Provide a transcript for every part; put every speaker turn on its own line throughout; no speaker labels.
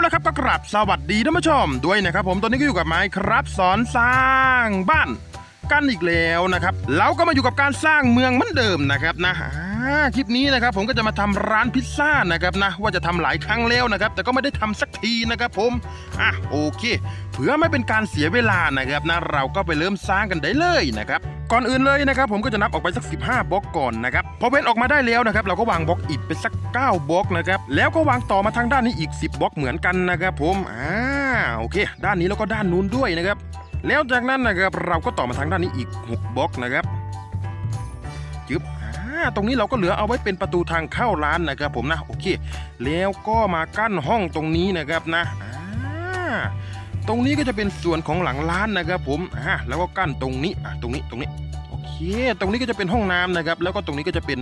แล้วนะครับก็กราบสวัสดีท่านผู้ชมด้วยนะครับผมตอนนี้ก็อยู่กับไม้ครับสอนสร้างบ้านกันอีกแล้วนะครับเราก็มาอยู่กับการสร้างเมืองเหมือนเดิมนะครับนะคลิปนี้นะครับผมก็จะมาทำร้านพิซซ่านะครับนะว่าจะทำหลายครั้งแล้วนะครับ แต่ก็ไม่ได้ทำสักทีนะครับผมอะโอเค เพื่อไม่เป็นการเสียเวลานะครับนะเราก็ไปเริ่มสร้างกันได้เลยนะครับ ก่อนอื่นเลยนะครับผมก็จะนับออกไปสัก 15บล็อกก่อนนะครับพอเว้นออกมาได้แล้วนะครับเราก็วางบล็อกอิฐไปสัก 9บล็อกนะครับแล้วก็วางต่อมาทางด้านนี้อีก 10บล็อกเหมือนกันนะครับผมอ่าโอเค ด้านนี้แล้วก็ด้านนู้นด้วยนะครับแล้วจากนั้นนะครับเราก็ต่อมาทางด้านนี้อีก 6บล็อกนะครับจึ๊บอ่าตรงนี้เราก็เหลือเอาไว้เป็นประตูทางเข้าร้านนะครับผมนะโอเค แล้วก็มากั้นห้องตรงนี้นะครับนะอ่า ตรงนี้ก็จะเป็นส่วนของหลังร้านนะครับผมอ่าแล้วก็กั้นตรงนี้อะตรงนี้ตรงนี้โอเค ตรงนี้ก็จะเป็นห้องน้ำนะครับ แล้วก็ตรงนี้ก็จะเป็น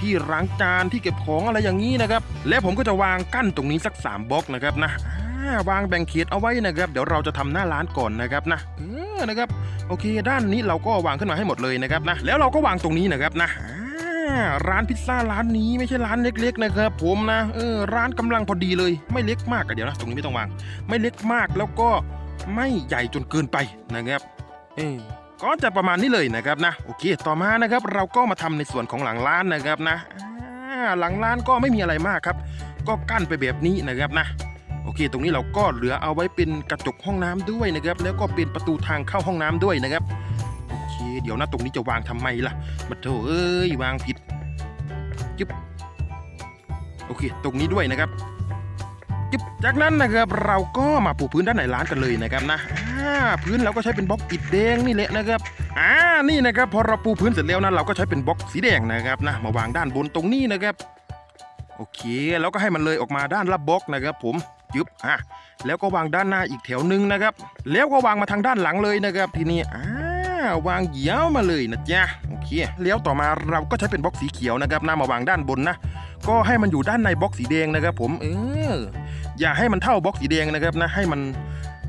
ที่ล้างจานที่เก็บของอะไรอย่างนี้นะครับ แล้วผมก็จะวางกั้นตรงนี้สัก3บล็อกนะครับนะวางแบ่งเขตเอาไว้นะครับ เดี๋ยวเราจะทำหน้าร้านก่อนนะครับนะเออนะครับ โอเค ด้านนี้เราก็วางขึ้นมาให้หมดเลยนะครับนะ แล้วเราก็วางตรงนี้นะครับนะ ร้านพิซซ่าร้านนี้ไม่ใช่ร้านเล็ก ๆ นะครับ ผมนะเออร้านกำลังพอดีเลย ไม่เล็กมากอะเดี๋ยวนะตรงนี้ไม่ต้องวาง ไม่เล็กมากแล้วก็ไม่ใหญ่จนเกินไปนะครับ เออก็จะประมาณนี้เลยนะครับนะโอเค ต่อมานะครับ เราก็มาทำในส่วนของหลังร้านนะครับนะหลังร้านก็ไม่มีอะไรมากครับ ก็กั้นไปแบบนี้นะครับนะโอเค ตรงนี้เราก็เหลือเอาไว้เป็นกระจกห้องน้ำด้วยนะครับ แล้วก็เป็นประตูทางเข้าห้องน้ำด้วยนะครับ เดี๋ยวนะตรงนี้จะวางทำไมล่ะมาโถเอ้ยวางผิดจึ๊บโอเค ตรงนี้ด้วยนะครับจึ๊บจากนั้นนะครับเราก็มาปูพื้นด้านในร้านกันเลยนะครับนะพื้นเราก็ใช้เป็นบล็อกอิฐแดงนี่แหละนะครับอ่านี่นะครับพอเราปูพื้นเสร็จแล้วนะเราก็ใช้เป็นบล็อกสีแดงนะครับนะมาวางด้านบนตรงนี้นะครับโอเค แล้วก็ให้มันเลยออกมาด้านละบล็อกนะครับผมจึ๊บอะแล้วก็วางด้านหน้าอีกแถวหนึ่งนะครับ แล้วก็วางมาทางด้านหลังเลยนะครับทีนี้อ่า วางเยียวมาเลยนะจ๊ะโอเคแล้วต่อมาเราก็ใช้เป็นบล็อกสีเขียวนะครับนะมาวางด้านบนนะก็ให้มันอยู่ด้านในบล็อกสีแดงนะครับ ผมเอออย่าให้มันเท่าบล็อกสีแดงนะครับนะให้มัน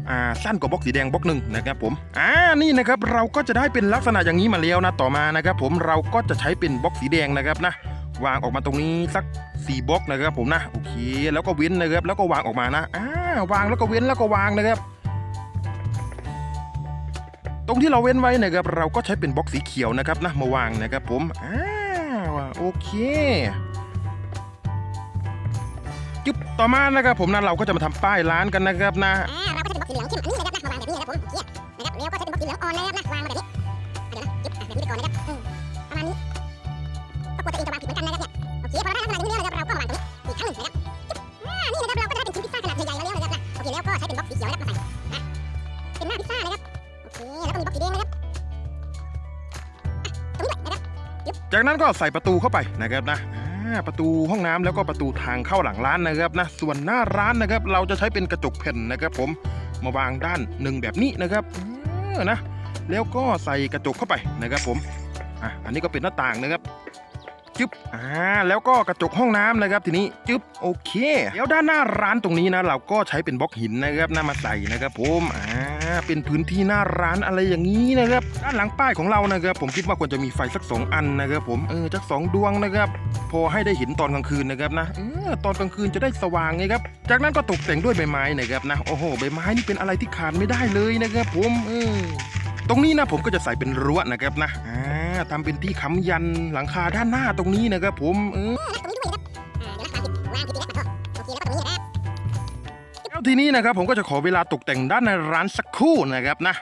อ่าสั้นกว่าบล็อกสีแดงบล็อกหนึ่งนะครับผมอ่านี่นะครับเราก็จะได้เป็นลักษณะอย่างนี้มาแล้วนะต่อมานะครับผมเราก็จะใช้เป็นบล็อกสีแดงนะครับนะวางออกมาตรงนี้สัก4บล็อกนะครับผมนะโอเค แล้วก็เว้นนะครับแล้วก็วางออกมานะอ่าวางแล้วก็เว้นแล้วก็วางนะครับ ตรงที่เราเว้นไว้นะครับเราก็ใช้เป็นบล็อกสีเขียวนะครับนะมาวางนะครับผมอ้าวโอเคจุ๊บต่อมานะครับผมนะเราก็จะมาทำป้ายร้านกันนะครับนะ
อ่าเราก็จะเป็นบล็อกสีเหลืองเข้มอันนี้นะครับนะมาวางแบบนี้นะครับผมเขียนะครับแล้วก็ใช้เป็นบล็อกสีเหลืองอ่อนนะครับนะวางมาแบบนี้ จากนั้นก็ใส่ประตู
เข้าไปนะครับนะประตูห้องน้ำแล้วก็ประตูทางเข้าหลังร้านนะครับนะส่วนหน้าร้านนะครับ เราจะใช้เป็นกระจกแผ่นนะครับ ผมมาวางด้านหนึ่งแบบนี้นะครับเออนะแล้วก็ใส่กระจกเข้าไปนะครับ ผมอะอันนี้ก็เป็นหน้าต่างนะครับจึ๊บอ่าแล้วก็กระจกห้องน้ำนะครับ ทีนี้จึ๊บโอเค แล้วด้านหน้าร้านตรงนี้นะ เราก็ใช้เป็นบล็อกหินนะครับนามาใส่นะครับ ผมอ่า เป็นพื้นที่หน้าร้านอะไรอย่างนี้นะครับ ด้านหลังป้ายของเรานะครับ ผมคิดว่าควรจะมีไฟสักสองอันนะครับ ผมเออสักสองดวงนะครับ พอให้ได้เห็นตอนกลางคืนนะครับนะเออตอนกลางคืนจะได้สว่างไงครับ จากนั้นก็ตกแต่งด้วยใบไม้นะครับนะโอ้โหใบไม้นี่เป็นอะไรที่ขาดไม่ได้เลยนะครับ ผมเออตรงนี้นะผมก็จะใส่เป็นรั้วนะครับนะอ่าทำเป็นที่ค้ำยันหลังคาด้านหน้าตรงนี้นะครับ ผมเออ ทีนี้นะครับผมก็จะขอเวลาตกแต่งด้านในร้านสักครู่นะครับนะ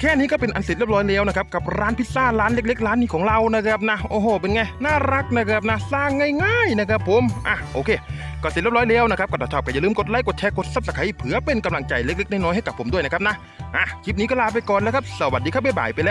แค่นี้ก็เป็นอันเสร็จเรียบร้อยแล้วนะครับกับร้านพิซซ่าร้านเล็ก ๆ ร้านนี้ของเรานะครับนะโอ้โหเป็นไงน่ารักนะครับนะสร้างง่ายๆนะครับผมอะโอเคก็เสร็จเรียบร้อยแล้วนะครับก็ถ้าชอบก็อย่าลืมกดไลค์กดแชร์กดซับสไครต์เผื่อเป็นกำลังใจเล็กๆน้อยๆให้กับผมด้วยนะครับนะอะคลิปนี้ก็ลาไปก่อนแล้วครับสวัสดีครับบ๊ายบายไปแล้ว